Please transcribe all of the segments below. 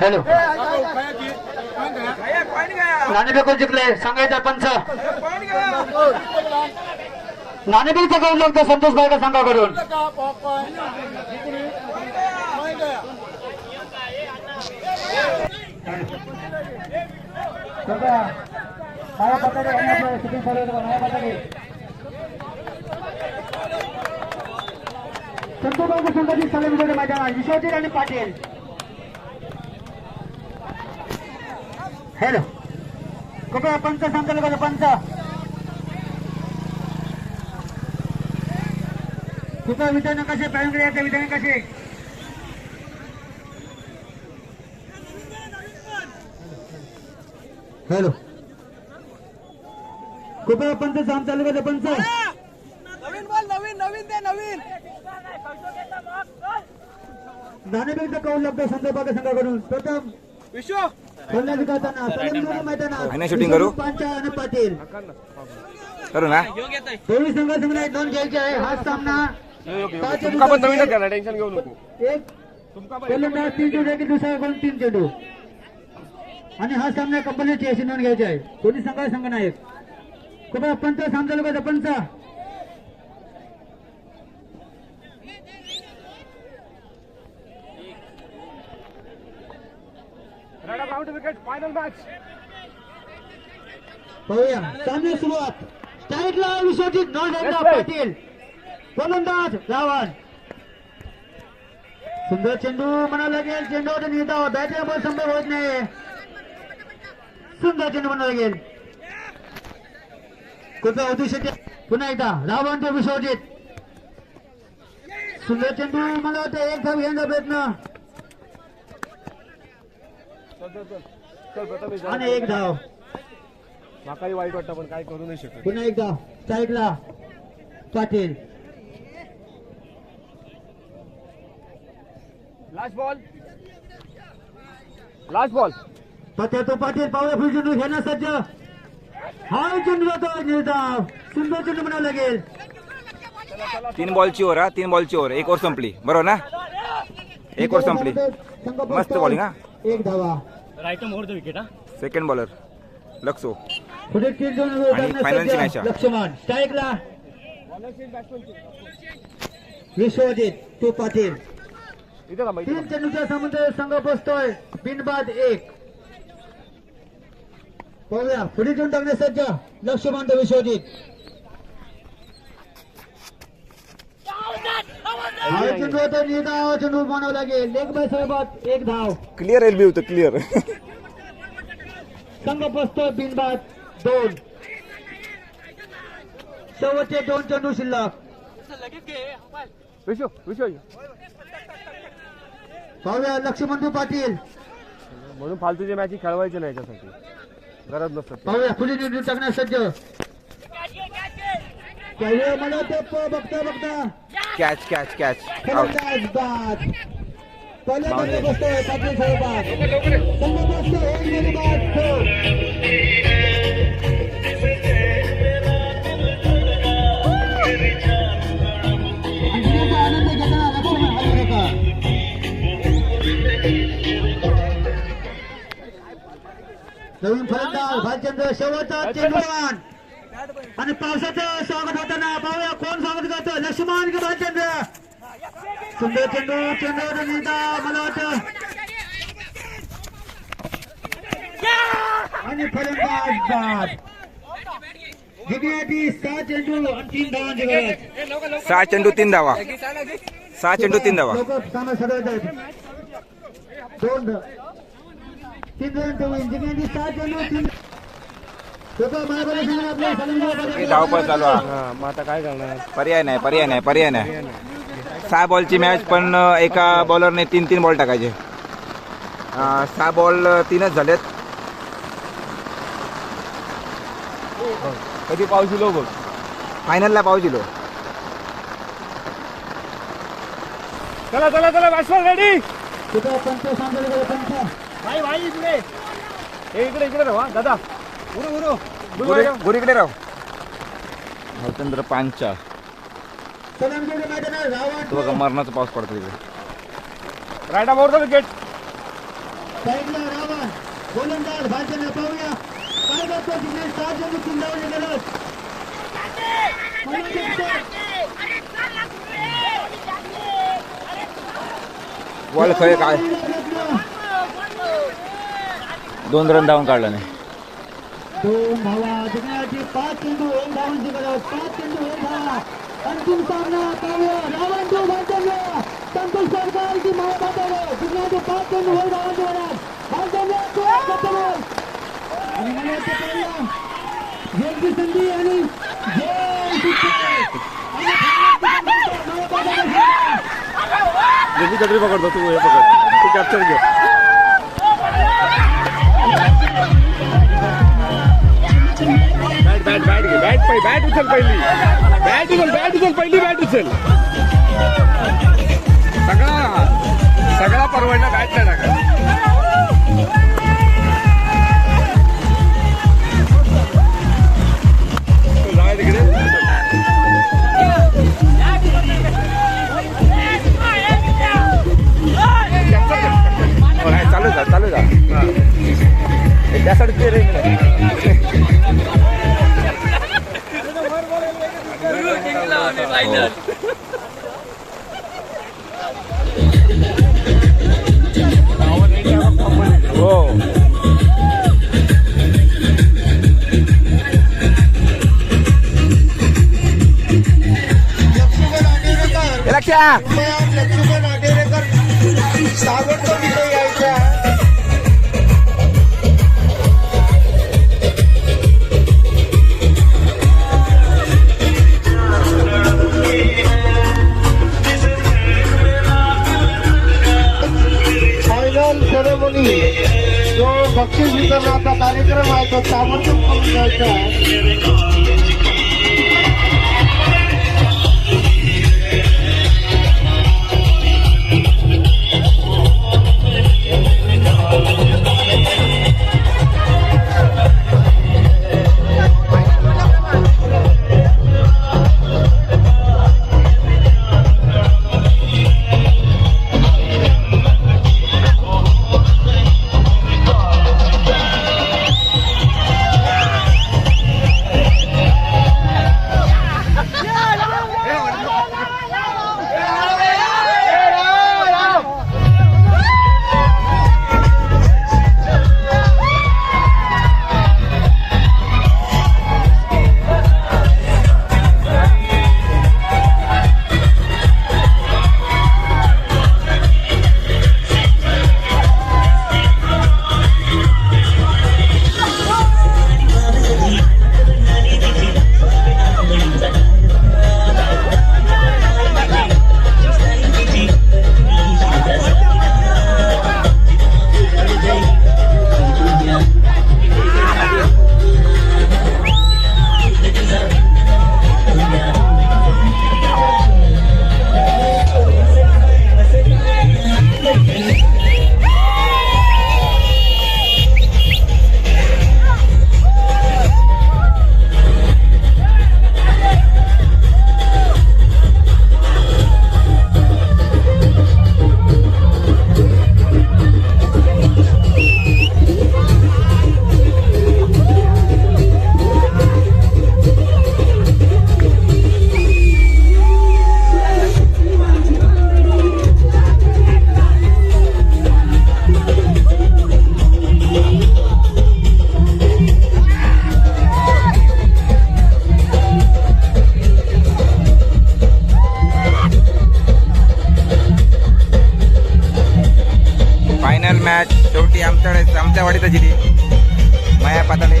Hello नाणेफेकून जिंकले सांगायचा पंच नाणेफेकचा करून लागतो संतोष बायका संघाकडून संतोष बायका सलम सगळे माझ्या विश्वजित आणि पाटील हॅलो कुठे पंच? सांगताल का पंच कुठं विधान कसे? पॅन याचे विधान कसे? हॅलो. कृपया पंच सांग चालू का पंच नवीन बोल नवीन नवीन ते नवीन. नाणेबेगचा कौल लागतो संदर्भात संघाकडून. प्रथम विश्व फलंदाजी करताना सलंदाजी मैदानात आणि shooting करू? पांचा आणि पाटील. करू ना. दोन्ही संघासमोर एक दोन घ्यायचे आहे. हा सामना पाच तुमका पण टेन्शन घेऊ नको. एक फलंदाज तीन चेंडू आहे. की दुसरा कोण? तीन चेंडू आणि हा सामना कंपनीची अशी नोंद घ्यायची आहे. दोन्ही संघ संघ नाहीत कृपया पंच सांगतो का पंच पाहूया. सामने सुरुवात. विश्वजित नोंद. पाटील. सुंदर चेंडू म्हणावं लागेल. चेंडूवर बॅटला बॉल संभव होत नाही. सुंदर चेंडू म्हणावं लागेल. कृपया शकेल पुन्हा एकदा. रावण ते विश्वजित. सुंदर चेंडू मला वाटतं एक धाव घेण्याचा प्रयत्न. आणि एक धाव. माकाही वाईट वाटतं पण काय करू नाही शकत. पुन्हा एकदा. साईडला. Patil. Last ball last ball पत्या तो पाटील पावळे फुल चेंडू घेणं सज्ज. हा चेंडू जातो निर्धाव सुंदर चेंडू म्हणावं लागेल. तीन बॉलची ओव्हर हा तीन बॉलची ओव्हर. एक ओव्हर संपली. बरोबर ना? एक ओव्हर संपली. मस्त bowling हा. एक धावा. सेकंड बॉलर लक्सो पुढे तीन दोन आणि final ची match आहे. लक्ष्मण स्ट्राईकला. विश्वजित तो पाटील तीन चेंडूचा संबंध संघ बसतोय बिनबाद एक. पाहूया पुढे देऊन टाकणे सज्ज. लक्ष्मण तो विश्वजित. होता म्हणावं लागेल. लेग बाय सोबत एक धाव. क्लिअर एल बी होतं क्लिअर संघ बसतोय बिनबाद दोन. शेवटचे दोन चेंडू शिल्लक. विश्व विश्व पाहूया लक्ष्मण पाटील. म्हणून फालतूचे मॅच खेळवायचे नाही याच्यासाठी. गरज नसतात पाहूया पुढे निवडून टाकण्यास सज्ज. पाहूया मला ते बघता बघता. कॅच कॅच कॅच फलंदाज बाद. पहिल्या बसतोय पाटील साहेबात. बसतोय भालचंद्र शेवटचा चेंडूवान आणि पावसाचं स्वागत होताना पाहूया कोण स्वागत करतो? लक्ष्मण की भालचंद्र सुंदर चेंडू चेंडूवर नेता मला वाटतं. आणि फलंदाज बाद. जिंकण्यासाठी सहा चेंडू आणि तीन धावांची गरज सहा चेंडू तीन धावा. सहा चेंडू तीन धावा. लोक सामना सगळं आहेत. दोन ध- तीन रन ठेवून जिंकण्यासाठी सहा चेंडू तीन धावपळ चालू आहे. हा मग आता काय करणार? पर्याय नाही पर्याय नाही पर्याय नाही. सहा बॉलची मॅच पण एका बॉलरने तीन तीन बॉल टाकायचे. अं, सहा बॉल तीनच झालेत. कधी पाऊस येलो बघ फायनलला पाऊस दिलो चला चला चला बॅट्समॅन रेडी भाई भाई इकडे. हे इकडे इकडे राहा दादा. गुरी गुरीकडे राहू. भालचंद्र पांचा. तो बघा मरणाचा पाऊस पडतो तिकडे. अबाउट द विकेट गोलंदाज भालचंद्र पाहूया काय? करतो तिकडे सात काय दोन रन धावून काढला नाही. दोन धावा जिंकण्याची पाच चेंडू एक धावांची गरज पाच चेंडू एक धावा अंतिम सामना पाहूया रावण टू भालचंद्र संतोष सरकार की महापात्र जिंकण्याचे पाच चेंडू एक धावांची गरज भालचंद्र तो एक गतवर. आणि मला वाटतं पाहूया जयची संधी आणि जय सुट्टी. आणि महापात्र जल्दी छत्री पकडतो तू हे पकड तू कॅप्चर घे बॅट बॅट घे बॅट पहिली बॅट उचल पहिली. बॅट उचल बॅट उचल पहिली बॅट उचल. सगळा सगळा परवडला बॅट नाही टाका. हे लक्ष्या फायनल सेरेमनी जो बक्षीस वितरणाचा कार्यक्रम आहे तो ताबडतोब करून घ्यायचा आहे वाडीत जिली माया पाताळे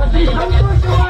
他非常说实